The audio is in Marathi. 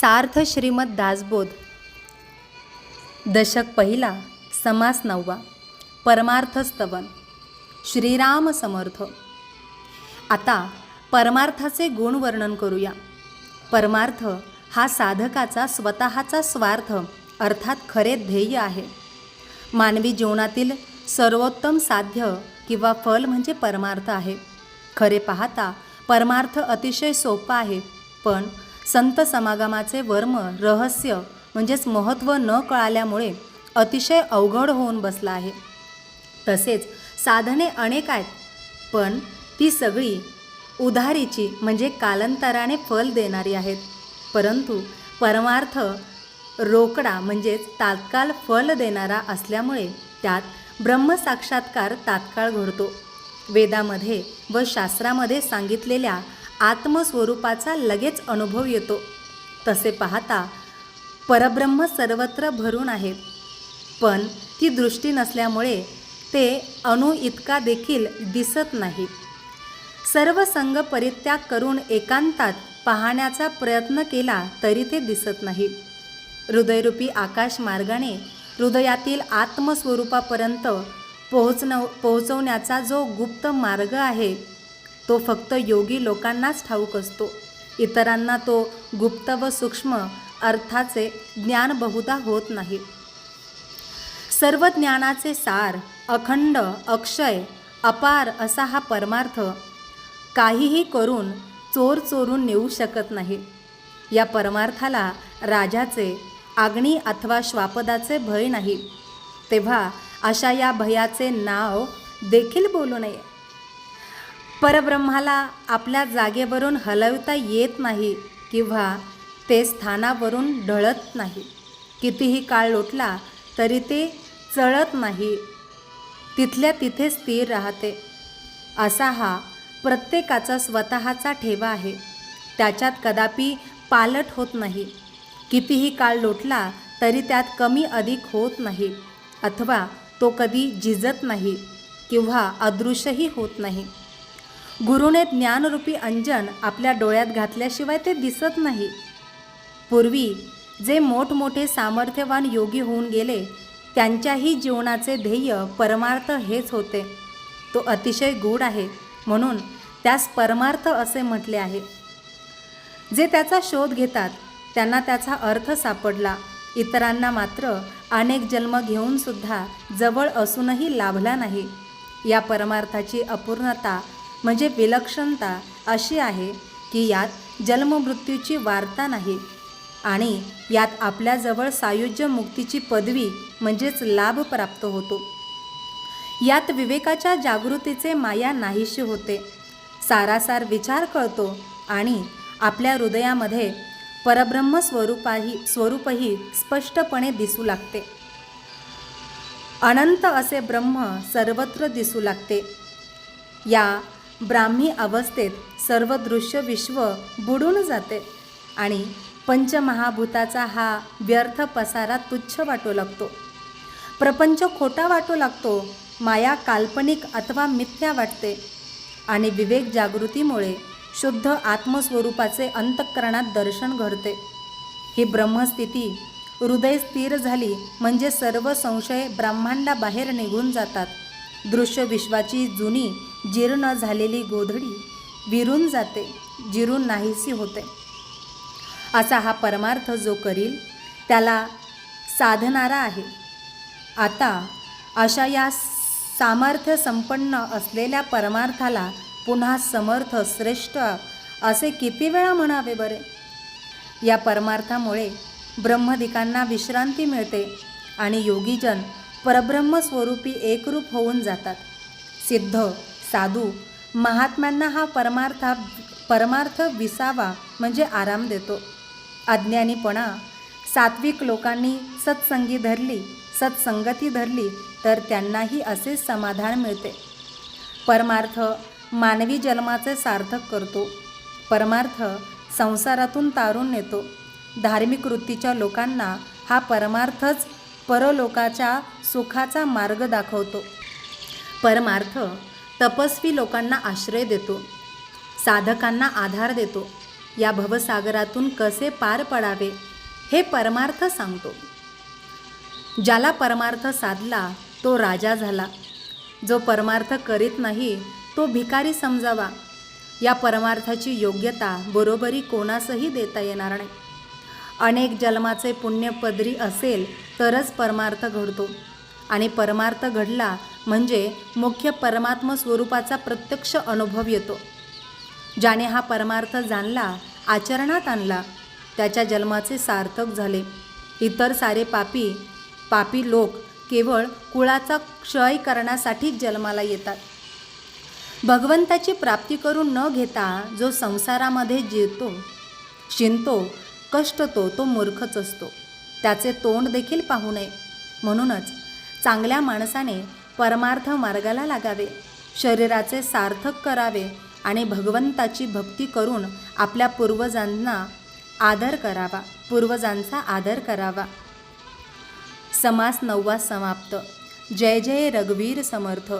सार्थ श्रीमद दासबोध. दशक पहिला समास नववा परमार्थस्तवन श्रीराम समर्थ. आता परमार्थाचे गुण वर्णन करूया. परमार्थ हा साधकाचा स्वतःचा स्वार्थ अर्थात खरे ध्येय आहे. मानवी जीवनातील सर्वोत्तम साध्य किंवा फल म्हणजे परमार्थ आहे. खरे पाहता परमार्थ अतिशय सोपा आहे पण संत समागमाचे वर्म रहस्य म्हणजेच महत्त्व न कळाल्यामुळे अतिशय अवघड होऊन बसला आहे. तसेच साधने अनेक आहेत पण ती सगळी उधारीची म्हणजे कालांतराने फल देणारी आहेत. परंतु परमार्थ रोकडा म्हणजेच तात्काळ फल देणारा असल्यामुळे त्यात ब्रह्मसाक्षात्कार तात्काळ घडतो. वेदामध्ये व शास्त्रामध्ये सांगितलेल्या आत्मस्वरूपाचा लगेच अनुभव येतो. तसे पाहता परब्रह्म सर्वत्र भरून आहेत पण ती दृष्टी नसल्यामुळे ते अणु इतका देखील दिसत नाही. सर्व संघ परित्याग करून एकांतात पाहण्याचा प्रयत्न केला तरी ते दिसत नाही. हृदयरूपी आकाश मार्गाने हृदयातील आत्मस्वरूपापर्यंत पोहोचणं पोहोचवण्याचा जो गुप्त मार्ग आहे तो फक्त योगी लोकांनाच ठाऊक असतो. इतरांना तो गुप्त व सूक्ष्म अर्थाचे ज्ञान बहुधा होत नाही. सर्व ज्ञानाचे सार अखंड अक्षय अपार असा हा परमार्थ काहीही करून चोर चोरून नेऊ शकत नाही. या परमार्थाला राजाचे आग्नी अथवा श्वापदाचे भय नाही. तेव्हा अशा या भयाचे नाव देखील बोलू नये. परब्रह्माला आपल्या जागेवरून हलवता येत नाही किंवा ते स्थानावरून ढळत नाही. कितीही काळ लोटला तरी ते चळत नाही. तिथल्या तिथे स्थिर राहते. असा हा प्रत्येकाचा स्वतःचा ठेवा आहे. त्याच्यात कदापि पालट होत नाही. कितीही काळ लोटला तरी त्यात कमी अधिक होत नाही. अथवा तो कधी झिजत नाही किंवा अदृश्यही होत नाही. गुरुने ज्ञानरूपी अंजन आपल्या डोळ्यात घातल्याशिवाय ते दिसत नाही. पूर्वी जे मोठमोठे सामर्थ्यवान योगी होऊन गेले त्यांच्याही जीवनाचे ध्येय परमार्थ हेच होते. तो अतिशय गूढ आहे म्हणून त्यास परमार्थ असे म्हटले आहे. जे त्याचा शोध घेतात त्यांना त्याचा अर्थ सापडला. इतरांना मात्र अनेक जन्म घेऊनसुद्धा जवळ असूनही लाभला नाही. या परमार्थाची अपूर्णता म्हणजे विलक्षणता अशी आहे की यात जन्ममृत्यूची वार्ता नाही आणि यात आपल्याजवळ सायुज्य मुक्तीची पदवी म्हणजेच लाभ प्राप्त होतो. यात विवेकाच्या जागृतीचे माया नाहीशी होते. सारासार विचार कळतो आणि आपल्या हृदयामध्ये परब्रह्म स्वरूपाही स्वरूपही स्पष्टपणे दिसू लागते. अनंत असे ब्रह्म सर्वत्र दिसू लागते. या ब्राह्मी अवस्थेत सर्व दृश्य विश्व बुडून जाते आणि पंचमहाभूताचा हा व्यर्थ पसारा तुच्छ वाटू लागतो. प्रपंच खोटा वाटू लागतो माया काल्पनिक अथवा मिथ्या वाटते आणि विवेक जागृतीमुळे शुद्ध आत्मस्वरूपाचे अंतःकरणात दर्शन घडते. ही ब्रह्मस्थिती हृदय स्थिर झाली म्हणजे सर्व संशय ब्रह्मांडाबाहेर निघून जातात. दृश्य विश्वाची जुनी जीर्ण झालेली गोधडी विरून जाते जिरून नाहीशी होते. असा हा परमार्थ जो करील त्याला साधणारा आहे. आता अशा या सामर्थ्य संपन्न असलेल्या परमार्थाला पुन्हा समर्थ श्रेष्ठ असे किती वेळा म्हणावे बरे? या परमार्थामुळे ब्रह्मदिकांना विश्रांती मिळते आणि योगीजन परब्रह्मस्वरूपी एकरूप होऊन जातात. सिद्ध साधू महात्म्यांना हा परमार्था परमार्थ विसावा म्हणजे आराम देतो. अज्ञानीपणा सात्विक लोकांनी सत्संगी धरली सत्संगती धरली तर त्यांनाही असे समाधान मिळते. परमार्थ मानवी जन्माचे सार्थक करतो. परमार्थ संसारातून तारून नेतो. धार्मिक वृत्तीच्या लोकांना हा परमार्थच परलोकाच्या सुखाचा मार्ग दाखवतो. परमार्थ तपस्वी लोकांना आश्रय देतो. साधकांना आधार देतो. या भवसागरातून कसे पार पडावे हे परमार्थ सांगतो. ज्याला परमार्थ साधला तो राजा झाला. जो परमार्थ करीत नाही तो भिकारी समजावा. या परमार्थाची योग्यता बरोबरी कोणासही देता येणार नाही. अनेक जन्माचे पुण्य पदरी असेल तरच परमार्थ घडतो. आणि परमार्थ घडला म्हणजे मुख्य परमात्म स्वरूपाचा प्रत्यक्ष अनुभव येतो. ज्याने हा परमार्थ जाणला आचरणात आणला त्याच्या जन्माचे सार्थक झाले. इतर सारे पापी पापी लोक केवळ कुळाचा क्षय करण्यासाठीच जन्माला येतात. भगवंताची प्राप्ती करून न घेता जो संसारामध्ये जिरतो शिंतो कष्टतो तो मूर्खच असतो. त्याचे तोंड देखील पाहू नये. म्हणूनच चांगल्या माणसाने परमार्थ मार्गाला लागावे शरीराचे सार्थक करावे आणि भगवंताची भक्ती करून आपल्या पूर्वजांना आदर करावा पूर्वजांचा आदर करावा. समास नववा समाप्त. जय जय रघुवीर समर्थ.